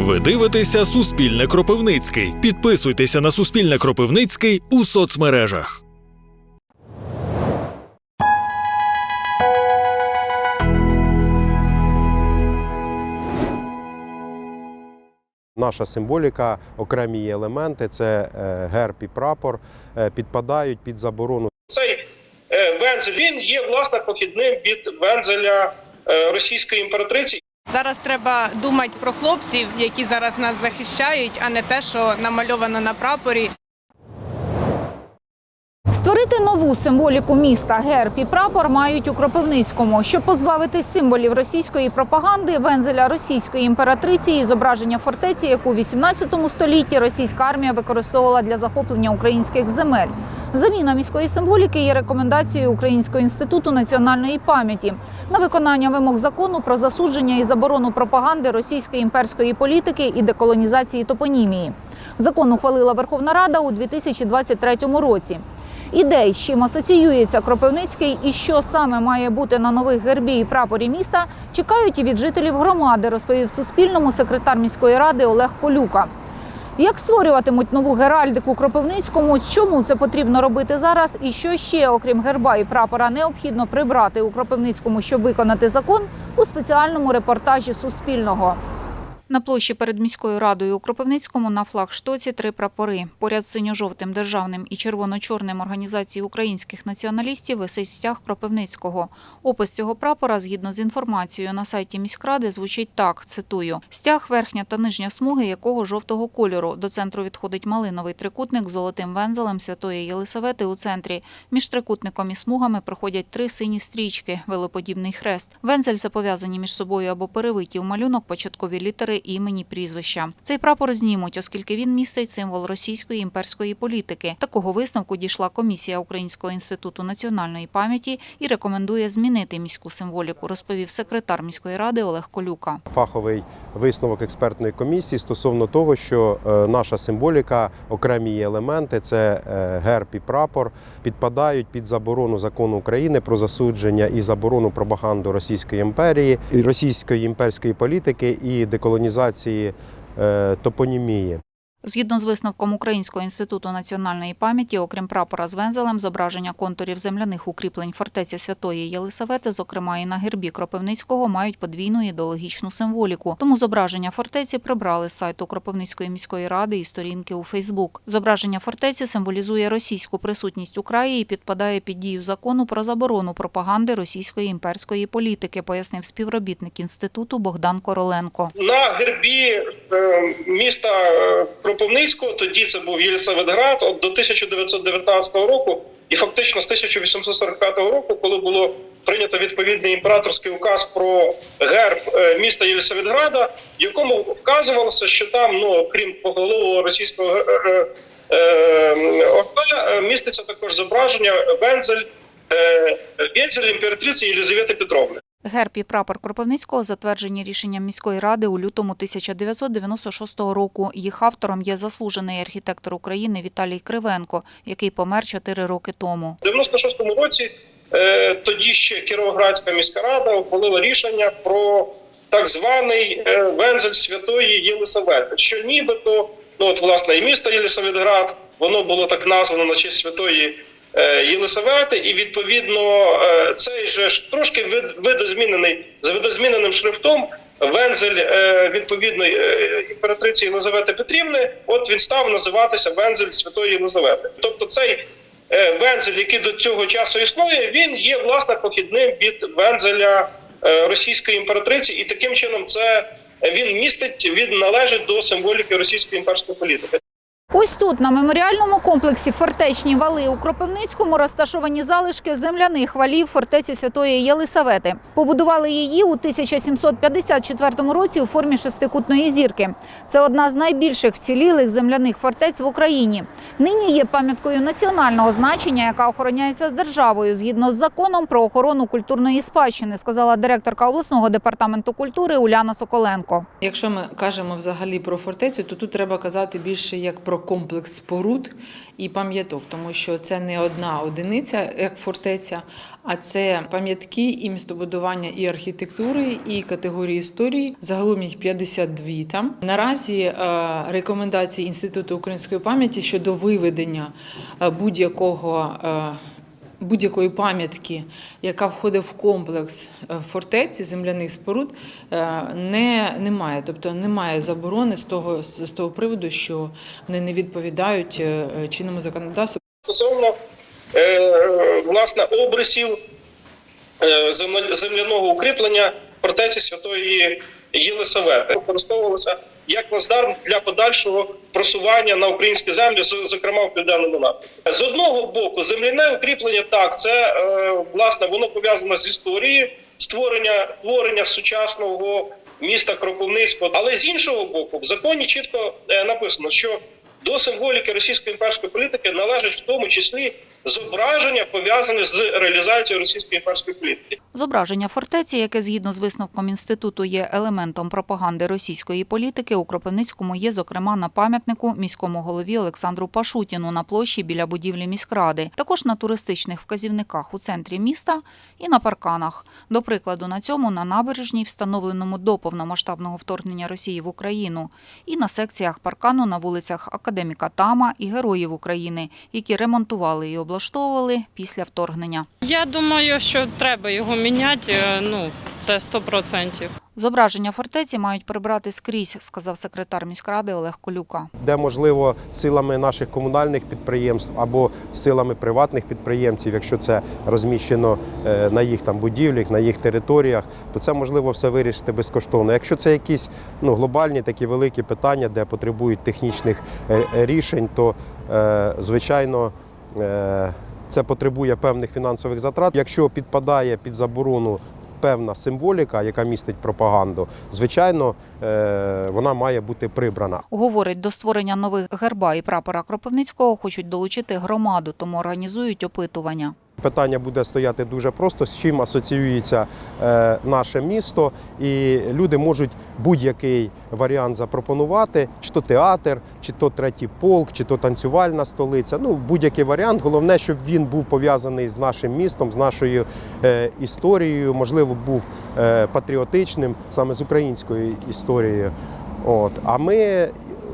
Ви дивитеся Суспільне Кропивницький. Підписуйтеся на Суспільне Кропивницький у соцмережах. Наша символіка, окремі її елементи це е, герб і прапор, е, підпадають під заборону Цей е, вензель він є власне похідним від вензеля російської імператриці. Зараз треба думати про хлопців, які зараз нас захищають, а не те, що намальовано на прапорі. Створити нову символіку міста, герб і прапор мають у Кропивницькому, щоб позбавити символів російської пропаганди, вензеля російської імператриці і зображення фортеці, яку у 18 столітті російська армія використовувала для захоплення українських земель. Заміна міської символіки є рекомендацією Українського інституту національної пам'яті на виконання вимог закону про засудження і заборону пропаганди російської імперської політики і деколонізації топонімії. Закон ухвалила Верховна Рада у 2023 році. Ідей, з чим асоціюється Кропивницький і що саме має бути на нових гербі і прапорі міста, чекають і від жителів громади, розповів Суспільному секретар міської ради Олег Полюка. Як створюватимуть нову геральдику Кропивницькому, чому це потрібно робити зараз, і що ще, окрім герба і прапора, необхідно прибрати у Кропивницькому, щоб виконати закон, у спеціальному репортажі Суспільного. На площі перед міською радою у Кропивницькому на флагштоці три прапори. Поряд з синьо-жовтим державним і червоно-чорним організації українських націоналістів висить стяг Кропивницького. Опис цього прапора, згідно з інформацією на сайті міськради, звучить так: цитую: стяг, верхня та нижня смуги якого жовтого кольору. До центру відходить малиновий трикутник з золотим вензелем Святої Єлисавети у центрі. Між трикутником і смугами проходять три сині стрічки, велоподібний хрест. Вензель запов'язані між собою або перевиті в малюнок початкові літери імені прізвища. Цей прапор знімуть, оскільки він містить символ російської імперської політики. Такого висновку дійшла комісія Українського інституту національної пам'яті і рекомендує змінити міську символіку, розповів секретар міської ради Олег Колюка. фаховий висновок експертної комісії стосовно того, що е, наша символіка, окремі її елементи це е, герб і прапор, підпадають під заборону закону України про засудження і заборону пропаганду Російської імперії, російської імперської політики і деколонізації е, топонімії. Згідно з висновком Українського інституту національної пам'яті, окрім прапора з вензелем, зображення контурів земляних укріплень фортеці Святої Єлисавети, зокрема і на гербі Кропивницького, мають подвійну ідеологічну символіку. Тому зображення фортеці прибрали з сайту Кропивницької міської ради і сторінки у Фейсбук. Зображення фортеці символізує російську присутність у краї і підпадає під дію закону про заборону пропаганди російської імперської політики, пояснив співробітник інституту Богдан Короленко. На гербі е, міста е, Кропивницького, тоді це був Єлисаветград, от до 1919 року, і фактично з 1845 року, коли було прийнято відповідний імператорський указ про герб е, міста Єлисаветграда, в якому вказувалося, що там, ну крім поголового російського е, е, е, міститься також зображення вензель, вензель імператриці Єлизавети Петровни. Герб і прапор Кропивницького затверджені рішенням міської ради у лютому 1996 року. Їх автором є заслужений архітектор України Віталій Кривенко, який помер чотири роки тому. У 96-му році е, тоді ще Кіровоградська міська рада ухвалила рішення про так званий е, вензель Святої Єлисавети, що нібито, ну от власне і місто Єлисаветград, воно було так названо на честь Святої Єлисавети, і відповідно е, цей же трошки видозмінений з видозміненим шрифтом. Вензель е, відповідної е, імператриці Єлизавети Петрівни, от він став називатися Вензель Святої Єлизавети. Тобто цей е, вензель, який до цього часу існує, він є власне похідним від вензеля е, російської імператриці, і таким чином це е, він містить, він належить до символіки російської імперської політики. Ось тут, на меморіальному комплексі Фортечні вали у Кропивницькому розташовані залишки земляних валів фортеці Святої Єлисавети. Побудували її у 1754 році у формі шестикутної зірки. Це одна з найбільших вцілілих земляних фортець в Україні. Нині є пам'яткою національного значення, яка охороняється з державою згідно з законом про охорону культурної спадщини, сказала директорка обласного департаменту культури Уляна Соколенко. Якщо ми кажемо взагалі про фортецю, то тут треба казати більше як про комплекс споруд і пам'яток, тому що це не одна одиниця, як фортеця, а це пам'ятки і містобудування і архітектури, і категорії історії. Загалом їх 52 там. Наразі е, рекомендації Інституту української пам'яті щодо виведення е, будь-якого. Будь-якої пам'ятки, яка входить в комплекс е, фортеці земляних споруд, е, не, немає. Тобто немає заборони з того, з того приводу, що вони не відповідають е, чинному законодавству. стосовно власне обрисів земляного укріплення фортеці Святої Єлисавети. Використовувалося як плацдарм для подальшого просування на українські землі, зокрема в південному напрямку. З одного боку, земляне укріплення так, це е, власне воно пов'язане з історією створення творення сучасного міста Кропивницького. Але з іншого боку, в законі чітко е, написано, що до символіки російської імперської політики належить в тому числі зображення пов'язане з реалізацією російської імперської політики. Зображення фортеці, яке згідно з висновком інституту є елементом пропаганди російської політики, у Кропивницькому є, зокрема, на пам'ятнику міському голові Олександру Пашутіну на площі біля будівлі міськради, також на туристичних вказівниках у центрі міста і на парканах. До прикладу, на цьому на набережній, встановленому до повномасштабного вторгнення Росії в Україну, і на секціях паркану на вулицях Академіка Тама і Героїв України, які ремонтували і облаштовували після вторгнення. Я думаю, що треба його міняти. е, Ну це 100%. Зображення фортеці мають прибрати скрізь, сказав секретар міськради Олег Колюка. де можливо силами наших комунальних підприємств або силами приватних підприємців, якщо це розміщено е, на їх там будівлях, на їх територіях, то це можливо все вирішити безкоштовно. Якщо це якісь ну, глобальні такі великі питання, де потребують технічних е, рішень, то звичайно. Е, Це потребує певних фінансових затрат. Якщо підпадає під заборону певна символіка, яка містить пропаганду, звичайно, е, вона має бути прибрана. Говорить, до створення нових герба і прапора Кропивницького хочуть долучити громаду, тому організують опитування. Питання буде стояти дуже просто, з чим асоціюється е, наше місто, і люди можуть будь-який варіант запропонувати, чи то театр, чи то третій полк, чи то танцювальна столиця. Ну, будь-який варіант. Головне, щоб він був пов'язаний з нашим містом, з нашою е, історією, можливо, був е, патріотичним, саме з українською історією. От. А ми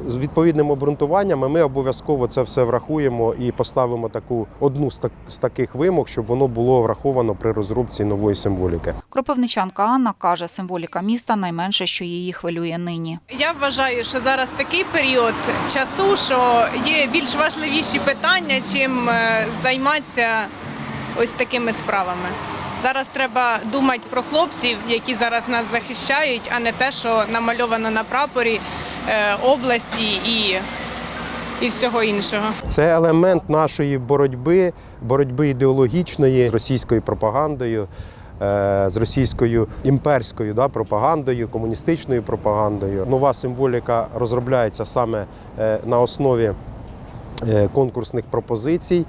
з відповідним обґрунтуванням ми обов'язково це все врахуємо і поставимо таку одну з, так, з таких вимог, щоб воно було враховано при розробці нової символіки. Кропивничанка Анна каже, символіка міста найменше, що її хвилює нині. Я вважаю, що зараз такий період часу, що є більш важливіші питання, чим е, займатися ось такими справами. Зараз треба думати про хлопців, які зараз нас захищають, а не те, що намальовано на прапорі області і, і всього іншого. Це елемент нашої боротьби, боротьби ідеологічної з російською пропагандою, е, з російською імперською да, пропагандою, комуністичною пропагандою. Нова символіка розробляється саме е, на основі. е, Конкурсних пропозицій,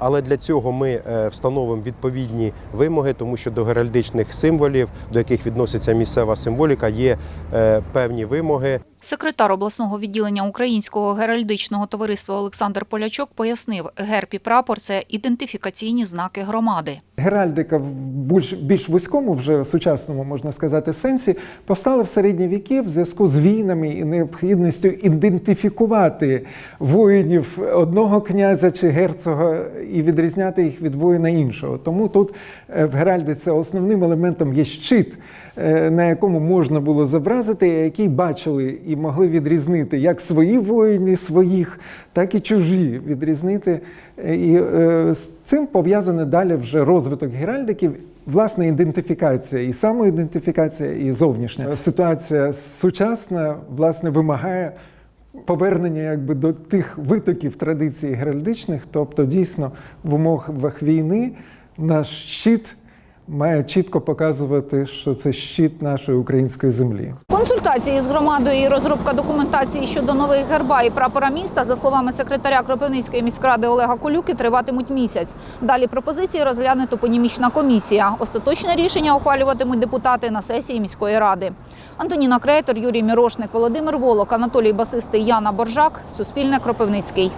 але для цього ми е, встановимо відповідні вимоги, тому що до геральдичних символів, до яких відноситься місцева символіка, є е, певні вимоги. Секретар обласного відділення Українського геральдичного товариства Олександр Полячок пояснив, герб і прапор це ідентифікаційні знаки громади. Геральдика в більш, більш вузькому, вже сучасному можна сказати, сенсі повстала в середні віки в зв'язку з війнами і необхідністю ідентифікувати воїнів одного князя чи герцога і відрізняти їх від воїна іншого. Тому тут е, в Геральдиці основним елементом є щит, е, на якому можна було зобразити, який бачили і могли відрізнити як свої воїни своїх, так і чужі відрізнити. Е, І е, з цим пов'язане далі вже розвиток геральдиків. Власне, ідентифікація, і самоідентифікація, і зовнішня ситуація сучасна власне вимагає повернення якби до тих витоків традицій геральдичних, тобто дійсно в умовах війни наш щит має чітко показувати, що це щит нашої української землі. Консультації з громадою і розробка документації щодо нових герба і прапора міста, за словами секретаря Кропивницької міськради Олега Колюки, триватимуть місяць. Далі пропозиції розгляне топонімічна комісія. Остаточне рішення ухвалюватимуть депутати на сесії міської ради. Антоніна Крейтор, Юрій Мірошник, Володимир Волок, Анатолій Басистий, Яна Боржак. Суспільне Кропивницький.